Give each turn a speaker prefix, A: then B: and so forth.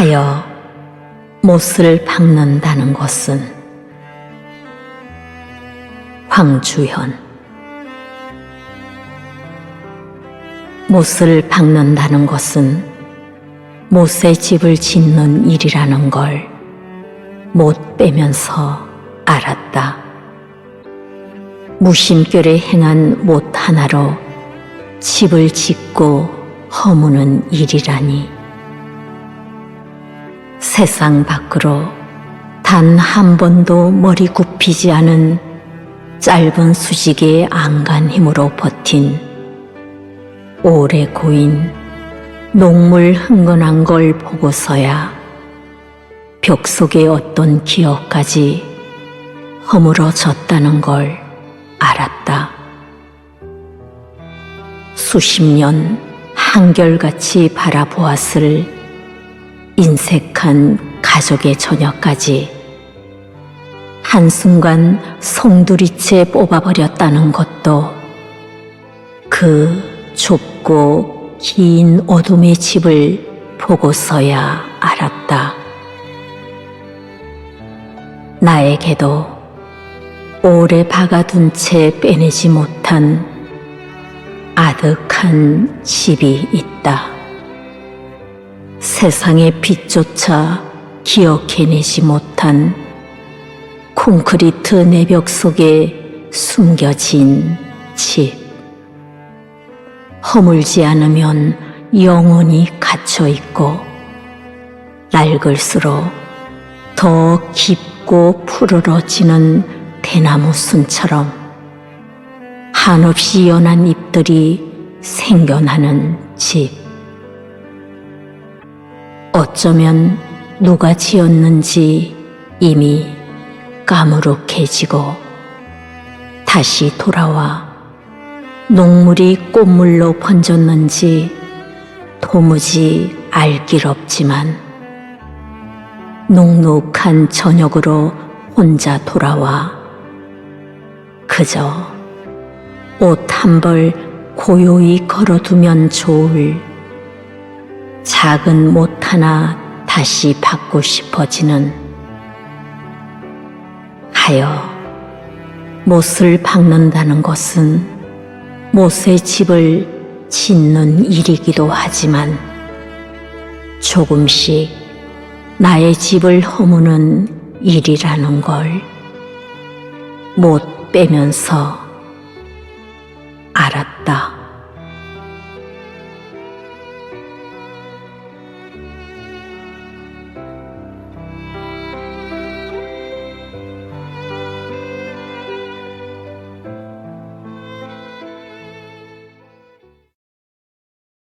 A: 하여 못을 박는다는 것은 황주현 못을 박는다는 것은 못의 집을 짓는 일이라는 걸 못 빼면서 알았다. 무심결에 행한 못 하나로 집을 짓고 허무는 일이라니. 세상 밖으로 단 한 번도 머리 굽히지 않은 짧은 수직의 안간 힘으로 버틴 오래 고인 녹물 흥건한 걸 보고서야 벽 속의 어떤 기억까지 허물어졌다는 걸 알았다. 수십 년 한결같이 바라보았을 인색한 가족의 저녁까지 한순간 송두리째 뽑아버렸다는 것도 그 좁고 긴 어둠의 집을 보고서야 알았다. 나에게도 오래 박아둔 채 빼내지 못한 아득한 집이 있다. 세상의 빛조차 기억해내지 못한 콘크리트 내벽 속에 숨겨진 집. 허물지 않으면 영원히 갇혀 있고, 낡을수록 더 깊고 푸르러지는 대나무 순처럼 한없이 연한 잎들이 생겨나는 집. 어쩌면 누가 지었는지 이미 까무룩해지고 다시 돌아와 녹물이 꽃물로 번졌는지 도무지 알 길 없지만 녹록한 저녁으로 혼자 돌아와 그저 옷 한 벌 고요히 걸어두면 좋을 작은 못 하나 다시 받고 싶어지는 하여 못을 박는다는 것은 못의 집을 짓는 일이기도 하지만 조금씩 나의 집을 허무는 일이라는 걸 못 빼면서 알았다.